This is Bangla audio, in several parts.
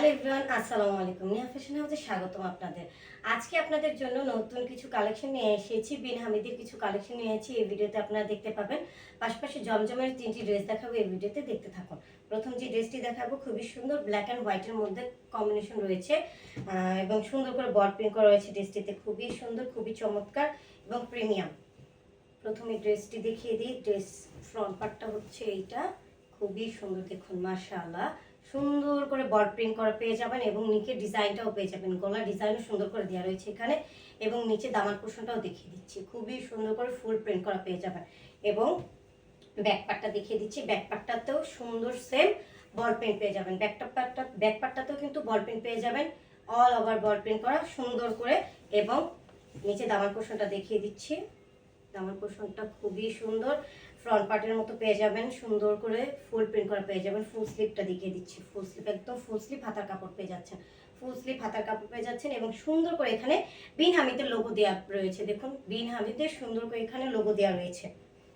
হ্যালো এভরিওয়ান, আসসালামু আলাইকুম। নিয়া ফ্যাশন হাউসে স্বাগতম আপনাদের। আজকে আপনাদের জন্য নতুন কিছু কালেকশন নিয়ে এসেছি, বিন হামিদের কিছু কালেকশন নিয়েছি এই ভিডিওতে আপনারা দেখতে পাবেন, পাশাপাশি জমজমের তিনটি ড্রেস দেখাবো এই ভিডিওতে, দেখতে থাকুন। প্রথম যে ড্রেসটি দেখাবো, খুবই সুন্দর ব্ল্যাক অ্যান্ড হোয়াইটের মধ্যে কম্বিনেশন রয়েছে এবং সুন্দর করে বড প্রিন্ট করা রয়েছে ড্রেসটিতে। খুবই সুন্দর, খুবই চমৎকার এবং প্রিমিয়াম প্রথমে ড্রেসটি দেখিয়ে দিই, ড্রেস ফ্রন্ট পার্টটা হচ্ছে এইটা। খুবই সুন্দর দেখুন, মাশাআল্লাহ। সুন্দর করে বর্ড প্রিন্ট করা পেয়ে যাবেন এবং নিচে ডিজাইনটাও পেয়ে যাবেন। গলা ডিজাইনও সুন্দর করে দেওয়া রয়েছে এখানে এবং নিচে দামার পোর্শনটাও দেখিয়ে দিচ্ছি। খুবই সুন্দর করে ফুল প্রিন্ট করা পেয়ে যাবেন এবং ব্যাক পার্টটা দেখিয়ে দিচ্ছি। ব্যাক পার্টটাতেও সুন্দর সেম বল প্রিন্ট পেয়ে যাবেন। ব্যাকটা পার্টটা ব্যাক পার্টটাতেও কিন্তু বল প্রিন্ট পেয়ে যাবেন। অল ওভার বল প্রিন্ট করা সুন্দর করে এবং নিচে দামার পোর্শনটা দেখিয়ে দিচ্ছি। দামার পোর্শনটা খুবই সুন্দর। ফ্রন্ট পার্টের মতো পেয়ে যাবেন। সুন্দর করে ফুল প্রিন্ট করা পেয়ে যাবেন। ফুল স্লিপটা দেখিয়ে দিচ্ছি। ফুল স্লিপ একদম ফুল স্লিপ হাতার কাপড় পেয়ে যাচ্ছেন। ফুল স্লিপ হাতার কাপড় পেয়ে যাচ্ছেন এবং সুন্দর করে এখানে বিন হামিদের লোগো দেওয়া রয়েছে। দেখুন, বিন হামিদের সুন্দর করে এখানে লোগো দেওয়া রয়েছে।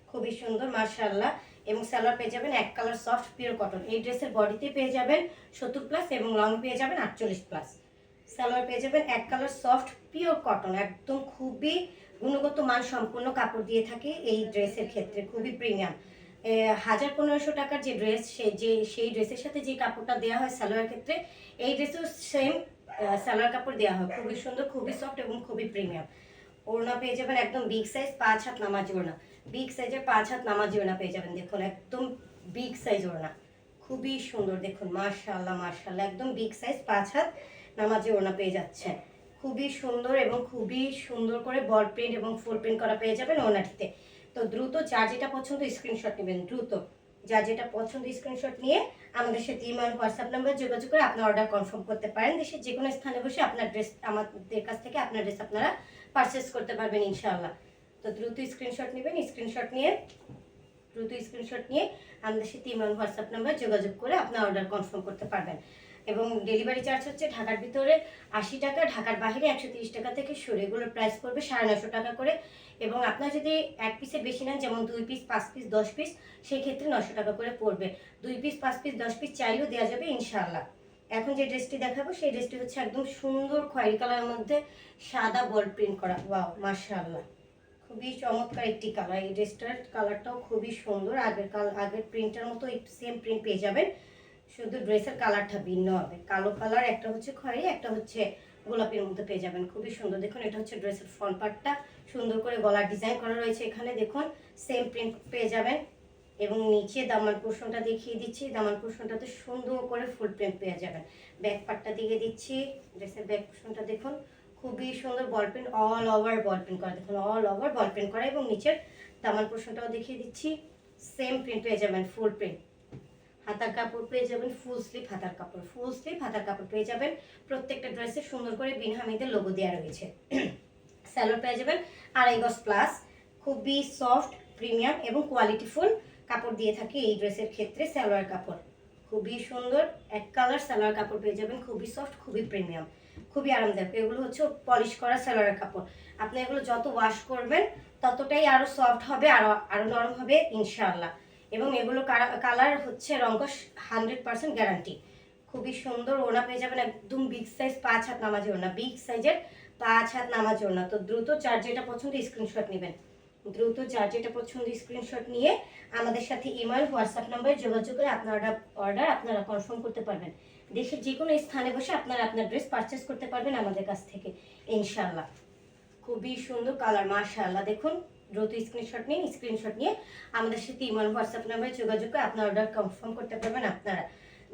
খুবই সুন্দর মার্শাল্লাহ এবং স্যালোয়ার পেয়ে যাবেন এক কালার সফট পিওর কটন এই ড্রেসের বডিতে পেয়ে যাবেন সত্তর প্লাস এবং লং পেয়ে যাবেন আটচল্লিশ প্লাস সালোয়ার পেয়ে যাবেন এক কালার সফট পিওর কটন একদম খুবই গুণগত মান সম্পূর্ণ কাপড় দিয়ে থাকে এই ড্রেসের ক্ষেত্রে, খুবই প্রিমিয়াম হাজার পনেরোশো টাকার যে ড্রেস সে, যে, সেই ড্রেসের সাথে যে কাপড়টা দেওয়া হয় সালোয়ার ক্ষেত্রে, এই ড্রেসেও সেম সালোয়ার কাপড় দেওয়া হয়। খুবই সুন্দর, খুবই সফট এবং খুবই প্রিমিয়াম ওড়না পেয়ে যাবেন একদম বিগ সাইজ পাঁচ হাত নামাজি ওড়না। বিগ সাইজের পাঁচ হাত নামাজি ওড়না পেয়ে যাবেন দেখুন, একদম বিগ সাইজ ওড়না। খুবই সুন্দর দেখুন মার্শাল্লাহ মার্শাল্লাহ একদম বিগ সাইজ পাঁচ হাত নামাজি ওড়না পেয়ে যাচ্ছেন। খুবই সুন্দর এবং খুবই সুন্দর করে বল প্রিন্ট এবং ফুল প্রিন্ট করা পেয়ে যাবেন ওনাটিতে তো দ্রুত যার যেটা পছন্দ স্ক্রিনশট নেবেন, দ্রুত। যার যেটা পছন্দ স্ক্রিনশট নিয়ে আমাদের সাথে ইমেল হোয়াটসঅ্যাপ নাম্বার যোগাযোগ করে আপনার অর্ডার কনফার্ম করতে পারেন। দেশের যে কোনো স্থানে বসে আপনার ড্রেস আমাদের কাছ থেকে আপনার ড্রেস আপনারা পারচেস করতে পারবেন ইনশাআল্লাহ। তো দ্রুত স্ক্রিনশট নেবেন স্ক্রিনশট নিয়ে, দ্রুত স্ক্রিনশট নিয়ে আমাদের সাথে ইমেল হোয়াটসঅ্যাপ নাম্বার যোগাযোগ করে আপনার অর্ডার কনফার্ম করতে পারবেন। এবং ডেলিভারি চার্জ হচ্ছে ঢাকার ভিতরে আশি টাকা, ঢাকার বাইরে একশো তিরিশ টাকা থেকে শুরু। এগুলোর প্রাইস পড়বে সাড়ে নশো টাকা করে। এবং আপনার যদি এক পিসে বেশি নেন, যেমন দুই পিস পাঁচ পিস দশ পিস সেই ক্ষেত্রে নশো টাকা করে পড়বে। দুই পিস পাঁচ পিস দশ পিস চাইলেও দেওয়া যাবে ইনশাল্লাহ এখন যে ড্রেসটি দেখাবো, সেই ড্রেসটি হচ্ছে একদম সুন্দর খয়েরি কালারের মধ্যে সাদা বল প্রিন্ট করা। ওয়াও মাশাআল্লাহ। খুবই চমৎকার একটি কালার এই ড্রেসটার কালারটাও খুবই সুন্দর। আগের কাল আগের প্রিন্টের মতো সেম প্রিন্ট পেয়ে যাবেন। শুধু ড্রেসের কালারটা ভিন্ন হবে। কালো কালার একটা হচ্ছে খয়েরি, একটা হচ্ছে গোলাপের মধ্যে পেয়ে যাবেন। খুবই সুন্দর। দেখুন, এটা হচ্ছে ড্রেসের ফ্রন্ট পার্টটা সুন্দর করে গলার ডিজাইন করা রয়েছে এখানে। দেখুন সেম প্রিন্ট পেয়ে যাবেন। এবং নিচে দামান পোর্শনটা দেখিয়ে দিচ্ছি। দামান পোর্শনটাতে সুন্দর করে ফুল প্রিন্ট পেয়ে যাবেন। ব্যাক পার্টটা দিয়ে দিচ্ছি। ড্রেসের ব্যাক পোর্শনটা দেখুন। খুবই সুন্দর ball print all over ball print করা। দেখুন অল ওভার বল প্রিন্ট করা এবং নিচের দামান পোর্শনটাও দেখিয়ে দিচ্ছি। সেম প্রিন্ট পেয়ে যাবেন ফুল প্রিন্ট হাতার কাপড় পেয়ে যাবেন ফুল স্লিভ হাতার কাপড়। ফুল স্লিভ হাতার কাপড় পেয়ে যাবেন, প্রত্যেকটা ড্রেসে সুন্দর করে বিন হামিদের লোগো দেওয়া রয়েছে। স্যালোর পেয়ে যাবেন আড়াই গজ প্লাস খুবই সফট প্রিমিয়াম এবং কোয়ালিটিফুল কাপড় দিয়ে থাকে এই ড্রেসের ক্ষেত্রে সালোয়ার কাপড়। খুবই সুন্দর, এক কালার সালোয়ার কাপড় পেয়ে যাবেন, খুবই সফট খুবই প্রিমিয়াম খুবই আরামদায়ক, এগুলো হচ্ছে পলিশ করা সালোয়ারের কাপড়। আপনি এগুলো যত ওয়াশ করবেন, ততটাই আরও সফট হবে আরও আরও নরম হবে, ইনশাআল্লাহ। এবং এগুলো কালার হচ্ছে রঙ্কশ হান্ড্রেড পার্সেন্ট গ্যারান্টি খুবই সুন্দর ওনা পেয়ে যাবেন একদম বিগ সাইজ পাঁচ হাত নামাজি ওনা বিগ সাইজের পাঁচ হাত নামাজি ওনা তো দ্রুত চার যেটা পছন্দ স্ক্রিনশট নেবেন। দ্রুত যার যেটা পছন্দ স্ক্রিনশট নিয়ে আমাদের সাথে ইমেল হোয়াটসঅ্যাপ নাম্বারে যোগাযোগ করে আপনার অর্ডার আপনারা কনফার্ম করতে পারবেন। দেশের যে কোনো স্থানে বসে আপনারা আপনার ড্রেস পারচেস করতে পারবেন আমাদের কাছ থেকে ইনশাল্লাহ খুবই সুন্দর কালার মার্শাল্লাহ দেখুন, দ্রুত স্ক্রিনশট নিয়ে স্ক্রিনশট নিয়ে আমাদের সাথে ইমেল হোয়াটসঅ্যাপ নাম্বারে যোগাযোগ করে আপনার অর্ডার কনফার্ম করতে পারবেন আপনারা।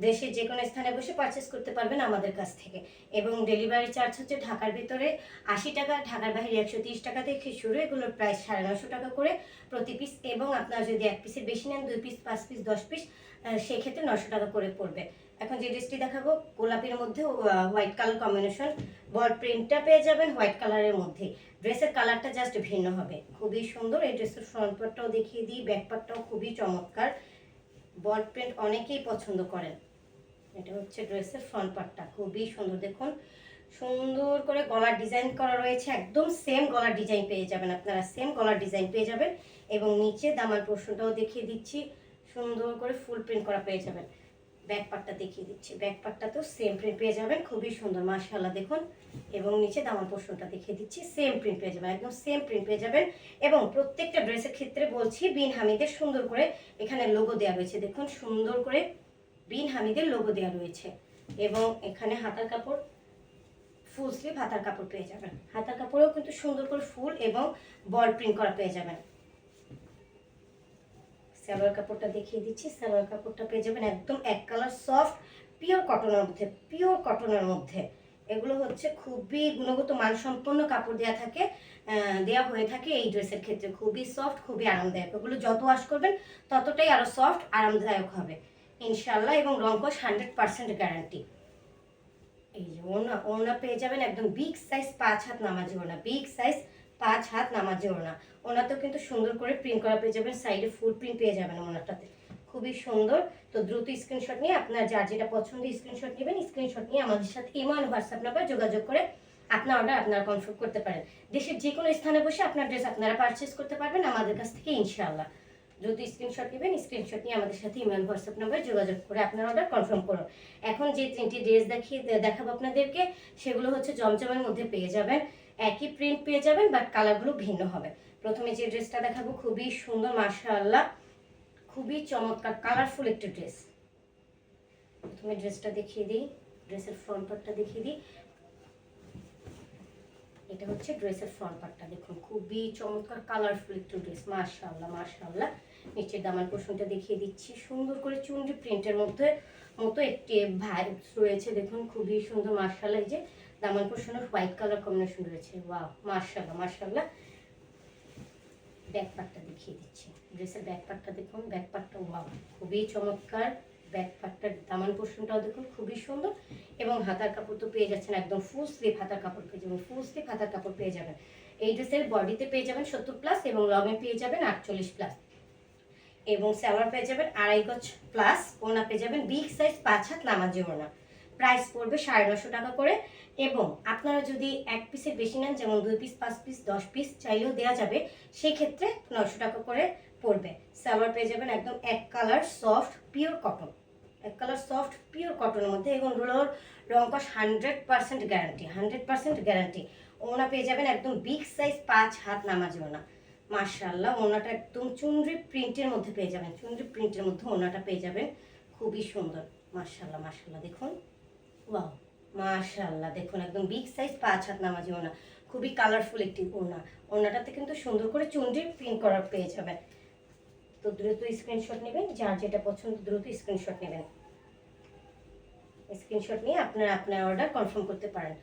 দেশের যে কোনো স্থানে বসে পারচেস করতে পারবেন আমাদের কাছ থেকে। এবং ডেলিভারি চার্জ হচ্ছে ঢাকার ভিতরে আশি টাকা, ঢাকার বাইরে একশো তিরিশ টাকা থেকে শুরু, এগুলোর প্রাইস সাড়ে নশো টাকা করে প্রতি পিস এবং আপনারা যদি এক পিসের বেশি নেন, দুই পিস পাঁচ পিস দশ পিস সেক্ষেত্রে নশো টাকা করে পড়বে। এখন যে ড্রেসটি দেখাবো, গোলাপির মধ্যে হোয়াইট কালার কম্বিনেশন বল প্রিন্টটা পেয়ে যাবেন হোয়াইট কালারের মধ্যে। ড্রেসের কালারটা জাস্ট ভিন্ন হবে। খুবই সুন্দর, এই ড্রেসের ফ্রন্ট পার্টটাও দেখিয়ে দিই ব্যাক পার্টটাও খুবই চমৎকার। বল প্রিন্ট অনেকেই পছন্দ করেন। এটা হচ্ছে ড্রেসের ফ্রন্ট পার্টটা খুবই সুন্দর। দেখুন, সুন্দর করে গলার ডিজাইন করা রয়েছে, একদম সেম গলার ডিজাইন পেয়ে যাবেন আপনারা সেম গলার ডিজাইন পেয়ে যাবেন। এবং নিচে দামাল পোর্শনটাও দেখিয়ে দিচ্ছি, সুন্দর করে ফুল প্রিন্ট করা পেয়ে যাবেন। ব্যাক পার্টটা দেখিয়ে দিচ্ছি। ব্যাক তো সেম প্রিন্ট পেয়ে যাবেন, খুবই সুন্দর, মাশাআল্লাহ, দেখুন। এবং নিচে দামান পোর্শনটা দেখিয়ে দিচ্ছি সেম প্রিন্ট পেয়ে যাবেন, একদম সেম প্রিন্ট পেয়ে যাবেন। এবং প্রত্যেকটা ড্রেসের ক্ষেত্রে বলছি, বিন হামিদের সুন্দর করে এখানে লোগো দেওয়া রয়েছে, দেখুন, সুন্দর করে বিন হামিদের লোগো দেওয়া রয়েছে। এবং এখানে হাতার কাপড় ফুল স্লিভ হাতার কাপড় পেয়ে যাবেন। হাতার কাপড়েও কিন্তু সুন্দর করে ফুল এবং বল প্রিন্ট করা পেয়ে যাবেন। সালোয়ার কাপড়টা দেখিয়ে দিচ্ছি। সালোয়ার কাপড়টা পেয়ে যাবেন একদম এক কালার সফট পিওর কটনের মধ্যে পিওর কটনের মধ্যে। এগুলো হচ্ছে খুবই গুণগত, মানসম্পন্ন কাপড় দেওয়া থাকে দেওয়া হয়ে থাকে এই ড্রেসের ক্ষেত্রে। খুবই সফট খুবই আরামদায়ক। এগুলো যত ওয়াশ করবেন, ততটাই আরও সফট আরামদায়ক হবে। ইনশাল্লাহ এবং রঙ্কশ হান্ড্রেড পার্সেন্ট গ্যারান্টি এই যে ওনা ওনা পেয়ে যাবেন একদম বিগ সাইজ পাঁচ হাত নামাজি ওনা বিগ সাইজ পাঁচ হাত নামাজি ওনা ওনাতেও কিন্তু সুন্দর করে প্রিন্ট করা পেয়ে যাবেন সাইডে ফুল প্রিন্ট পেয়ে যাবেন ওনাটাতে খুবই সুন্দর। তো দ্রুত স্ক্রিনশট নিয়ে আপনার যার যেটা পছন্দ স্ক্রিনশট নেবেন স্ক্রিনশট নিয়ে আমাদের সাথে ইমান হোয়াটসঅ্যাপ নাম্বার যোগাযোগ করে আপনার অর্ডার আপনারা কনফার্ম করতে পারেন। দেশের যে কোনো স্থানে বসে আপনার ড্রেস আপনারা পারচেস করতে পারবেন, আমাদের কাছ থেকে ইনশাআল্লাহ। দ্রুত স্ক্রিনশট নেবেন স্ক্রিনশট নিয়ে আমাদের সাথে ইমেল হোয়াটসঅ্যাপ নাম্বারে যোগাযোগ করে আপনার অর্ডার কনফার্ম করুন। এখন যে তিনটি ড্রেস দেখিয়ে দেখাবো আপনাদেরকে, সেগুলো হচ্ছে জমজমের মধ্যে পেয়ে যাবেন। একই প্রিন্ট পেয়ে যাবেন বাট কালারগুলো ভিন্ন হবে। প্রথমে যে ড্রেসটা দেখাবো, খুবই সুন্দর, মাশাআল্লাহ। খুবই চমৎকার কালারফুল একটা ড্রেস প্রথমে ড্রেসটা দেখিয়ে দিই ড্রেসের ফ্রন্ট পার্টটা দেখিয়ে দিই। এটা হচ্ছে ড্রেসের ফ্রন্ট পার্টটা দেখুন, খুবই চমৎকার কালারফুল একটু ড্রেস মাশাআল্লাহ মাশাআল্লাহ। নিচের দামান পোর্শনটা দেখিয়ে দিচ্ছি। সুন্দর করে চুনরি প্রিন্টের মধ্যে, মতো একটি ভাইবস রয়েছে, দেখুন, খুবই সুন্দর, মাশাআল্লাহ, এই যে দামান পোর্শনের হোয়াইট কালার কম্বিনেশন রয়েছে। ওয়াও মাশাআল্লাহ মাশাআল্লাহ। ব্যাক পার্টটা দেখিয়ে দিচ্ছি। ড্রেসের ব্যাক দেখুন ব্যাক ওয়াও খুবই চমৎকার। ব্যাক পার্টটার দামান পোর্শনটাও দেখুন, খুবই সুন্দর। এবং হাতার কাপড় তো পেয়ে যাচ্ছেন একদম ফুল স্লিভ হাতার কাপড় পেয়ে যাবেন ফুল স্লিভ হাতার কাপড় পেয়ে যাবেন। এই ড্রেসের বডিতে পেয়ে যাবেন সত্তর প্লাস এবং লংয়ে পেয়ে যাবেন আটচল্লিশ প্লাস এবং স্যালোয়ার পেয়ে যাবেন আড়াই গজ প্লাস ওনা পেয়ে যাবেন বিগ সাইজ পাঁচ হাত নামাজি ওনা প্রাইস পড়বে সাড়ে নশো টাকা করে। এবং আপনারা যদি এক পিসের বেশি নেন, যেমন দুই পিস পাঁচ পিস দশ পিস চাইলেও দেওয়া যাবে সেই ক্ষেত্রে নশো টাকা করে পড়বে। সালোয়ার পেয়ে যাবেন একদম এক কালার সফট পিওর কটন এক কালার সফট পিওর কটনের মধ্যে এবং রোলোর রঙ্কশ hundred percent guarantee hundred percent guarantee ওনা পেয়ে যাবেন একদম বিগ সাইজ পাঁচ হাত নামাজি ওনা মার্শাল্লাহ ওনাটা একদম চুনরি প্রিন্টের মধ্যে পেয়ে যাবেন। চুনরি প্রিন্টের মধ্যে ওনাটা পেয়ে যাবেন। খুবই সুন্দর। মার্শাল্লাহ মার্শাল্লাহ দেখুন। ওয়াও মাশাআল্লাহ। দেখুন, একদম বিগ সাইজ পাঁচ হাত নামাজি ওনা খুবই কালারফুল একটি ওনা ওনাটাতে কিন্তু সুন্দর করে চুনরি প্রিন্ট করা পেয়ে যাবেন। তো দ্রুত স্ক্রিনশট নেবেন, যার যেটা পছন্দ দ্রুত স্ক্রিনশট নেবেন। স্ক্রিনশট নিয়ে আপনারা আপনার অর্ডার কনফার্ম করতে পারেন।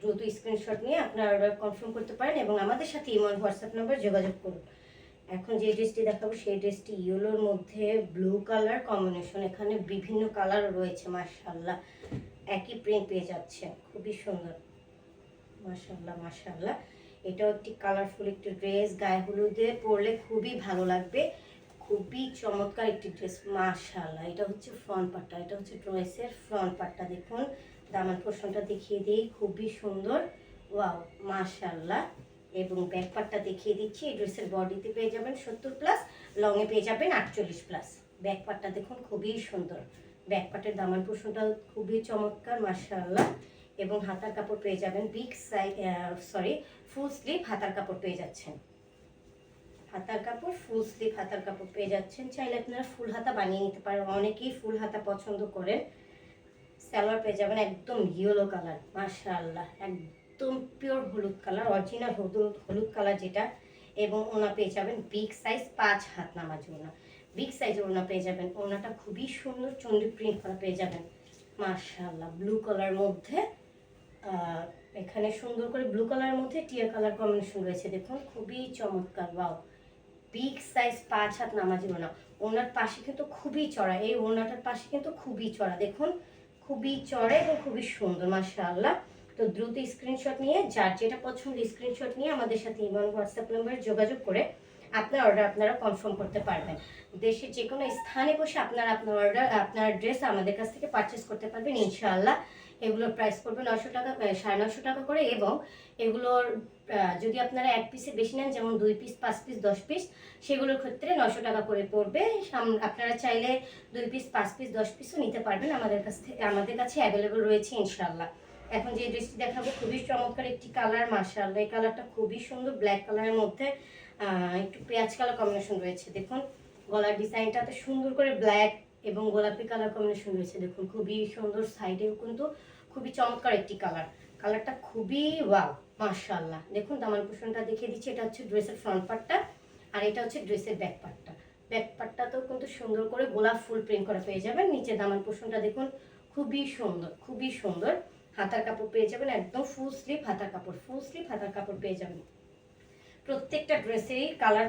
দ্রুত স্ক্রিনশট নিয়ে আপনার অর্ডার কনফার্ম করতে পারেন এবং আমাদের সাথে ইমন হোয়াটসঅ্যাপ নাম্বার যোগাযোগ করুন। এখন যে ড্রেসটি দেখাবো, সেই ড্রেসটি ইয়েলোর মধ্যে ব্লু কালার কম্বিনেশন এখানে বিভিন্ন কালার রয়েছে মার্শাল্লাহ একই প্রিন্ট পেয়ে যাচ্ছে। খুবই সুন্দর। মাশাল্লাহ মাশাল্লাহ এটাও একটি কালারফুল একটি ড্রেস গায়ে হলুদে পরলে খুবই ভালো লাগবে। খুবই চমৎকার একটি ড্রেস মাশাল্লাহ এটা হচ্ছে ফ্রন্ট পার্টটা এটা হচ্ছে ড্রেসের ফ্রন্ট পার্টটা দেখুন, দামান পোর্শনটা দেখিয়ে দিই, খুবই সুন্দর। ওয়াও মাশাল্লাহ এবং ব্যাক পার্টটা দেখিয়ে দিচ্ছি, এই ড্রেসের বডিতে পেয়ে যাবেন সত্তর প্লাস লংয়ে পেয়ে যাবেন আটচল্লিশ প্লাস ব্যাক পার্টটা দেখুন, খুবই সুন্দর। ব্যাক পার্টের দামান পোর্শনটা খুবই চমৎকার, মাশাআল্লাহ। এবং হাতার কাপড় পেয়ে যাবেন big size sorry full sleeve হাতার কাপড় পেয়ে যাচ্ছেন। হাতার কাপড় ফুল স্লিভ হাতার কাপড় পেয়ে যাচ্ছেন। চাইলে আপনারা ফুল হাতা বানিয়ে নিতে পারেন। অনেকেই ফুল হাতা পছন্দ করেন। সালোয়ার পেয়ে যাবেন একদম ইয়েলো কালার মাশাআল্লাহ। একদম পিওর হলুদ কালার অরিজিনাল হলুদ হলুদ কালার যেটা। এবং ওনা পেয়ে যাবেন বিগ সাইজ পাঁচ হাত নামাজ ওনা। বিগ সাইজের ওনা পেয়ে যাবেন। ওনাটা খুবই সুন্দর, চন্ডি প্রিন্ট করা পেয়ে যাবেন। মাশাআল্লাহ ব্লু কালার মধ্যে এখানে সুন্দর করে ব্লু কালারের মধ্যে টিয়া কালার কম্বিনেশন রয়েছে, দেখুন। খুবই চমৎকার ওয়াও বিগ সাইজ পাঁচ হাত নামাজি ওনা ওনার পাশে কিন্তু খুবই চড়া, এই ওনাটার পাশে কিন্তু খুবই চড়া, দেখুন। খুবই চড়া এবং খুবই সুন্দর, মাশাআল্লাহ। তো দ্রুত স্ক্রিনশট নিয়ে, যার যেটা পছন্দ স্ক্রিনশট নিয়ে আমাদের সাথে ইমান হোয়াটসঅ্যাপ নাম্বারে যোগাযোগ করে আপনার অর্ডার আপনারা কনফার্ম করতে পারবেন। দেশের যে কোনো স্থানে বসে আপনারা আপনার অর্ডার আপনার ড্রেস আমাদের কাছ থেকে পারচেস করতে পারবেন, ইনশাআল্লাহ। এগুলোর প্রাইস পড়বে নশো টাকা সাড়ে নশো টাকা করে এবং এগুলোর যদি আপনারা এক পিসে বেশি নেন, যেমন দুই পিস পাঁচ পিস দশ পিস সেগুলোর ক্ষেত্রে নশো টাকা করে পড়বে। আপনারা চাইলে দুই পিস পাঁচ পিস দশ পিসও নিতে পারবেন আমাদের কাছ থেকে আমাদের কাছে অ্যাভেলেবল রয়েছে ইনশাল্লাহ এখন যে ড্রেসটি দেখাবো খুবই চমৎকার একটি কালার মার্শাল্লাহ এই কালারটা খুবই সুন্দর ব্ল্যাক কালারের মধ্যে একটু পেঁয়াজ কালার কম্বিনেশন রয়েছে। দেখুন, গলার ডিজাইনটাতে সুন্দর করে ব্ল্যাক এবং গোলাপি কালার কম্বিনেশন রয়েছে। দেখুন, খুবই সুন্দর সাইডেও কিন্তু খুবই চমৎকার একটি কালার। কালারটা খুবই ওয়াও মার্শাল্লাহ দেখুন, দামান পোষণটা দেখিয়ে দিচ্ছি। এটা হচ্ছে ড্রেসের ফ্রন্ট পার্টটা আর এটা হচ্ছে ড্রেসের ব্যাক পার্টটা ব্যাক পার্টটাতেও কিন্তু সুন্দর করে গোলাপ ফুল প্রিন্ট করা পেয়ে যাবেন। নিচে দামান পোষণটা দেখুন, খুবই সুন্দর খুবই সুন্দর। হাতার কাপড় পেয়ে যাবেন, একদম ফুল স্লিভ হাতার কাপড় ফুল স্লিভ হাতার কাপড় পেয়ে যাবেন। প্রত্যেকটা ড্রেসেরই কালার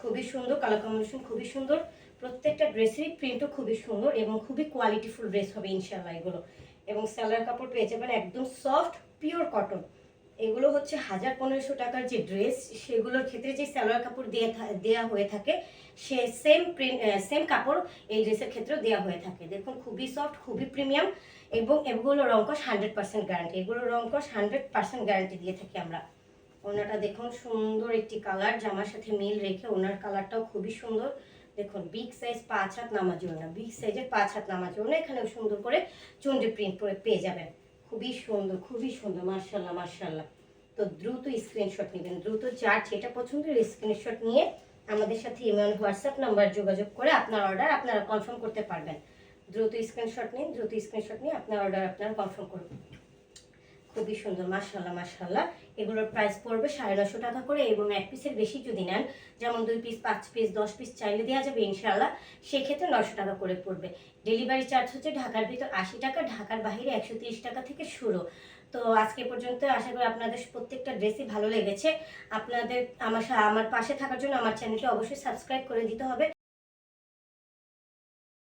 খুবই সুন্দর কালার কম্বিনেশন খুবই সুন্দর। প্রত্যেকটা ড্রেসেরই প্রিন্টও খুবই সুন্দর এবং খুবই কোয়ালিটিফুল ড্রেস হবে ইনশাল্লাহ এগুলো। এবং স্যালার কাপড় পেয়ে যাবেন একদম সফট পিওর কটন এগুলো হচ্ছে হাজার পনেরোশো টাকার যে ড্রেস, সেগুলোর ক্ষেত্রে যে সালোয়ার কাপড় দিয়ে দেয়া হয়ে থাকে, সে সেম সেম কাপড় এই ড্রেসের ক্ষেত্রেও দেওয়া হয়ে থাকে। দেখুন, খুবই সফট খুবই প্রিমিয়াম এবং এগুলো রঙ্কশ হান্ড্রেড পার্সেন্ট গ্যারান্টি এগুলো রঙ্কশ হান্ড্রেড পার্সেন্ট গ্যারান্টি দিয়ে থাকি আমরা। ওনাটা দেখুন, সুন্দর একটি কালার জামার সাথে মিল রেখে ওনার কালারটাও খুবই সুন্দর। দেখুন বিগ সাইজ পাঁচ হাত নামাজি ওনা বিগ সাইজের পাঁচ হাত নামাজি ওনা এখানেও সুন্দর করে চুন্ডি প্রিন্ট পেয়ে যাবেন। খুবই সুন্দর খুবই সুন্দর মার্শাল্লাহ মার্শাল্লাহ তো দ্রুত স্ক্রিনশট নেবেন, দ্রুত যার যেটা পছন্দের স্ক্রিনশট নিয়ে আমাদের সাথে ইমেল হোয়াটসঅ্যাপ নাম্বার যোগাযোগ করে আপনার অর্ডার আপনারা কনফার্ম করতে পারবেন। দ্রুত স্ক্রিনশট নিন, দ্রুত স্ক্রিনশট নিয়ে আপনার অর্ডার আপনারা কনফার্ম করুন। খুবই সুন্দর মার্শাল্লাহ মার্শাল্লাহ এগুলোর প্রাইস পড়বে সাড়ে নশো টাকা করে এবং এক পিসের বেশি যদি নেন, যেমন দুই পিস পাঁচ পিস দশ পিস চাইলে দেওয়া যাবে ইনশাল্লাহ সেক্ষেত্রে নশো টাকা করে পড়বে। ডেলিভারি চার্জ হচ্ছে ঢাকার ভিতর আশি টাকা, ঢাকার বাইরে একশো টাকা থেকে শুরু। তো আজকে পর্যন্ত আশা করি আপনাদের প্রত্যেকটা ড্রেসই ভালো লেগেছে। আপনাদের আমার আমার পাশে থাকার জন্য আমার চ্যানেলটি অবশ্যই সাবস্ক্রাইব করে দিতে হবে।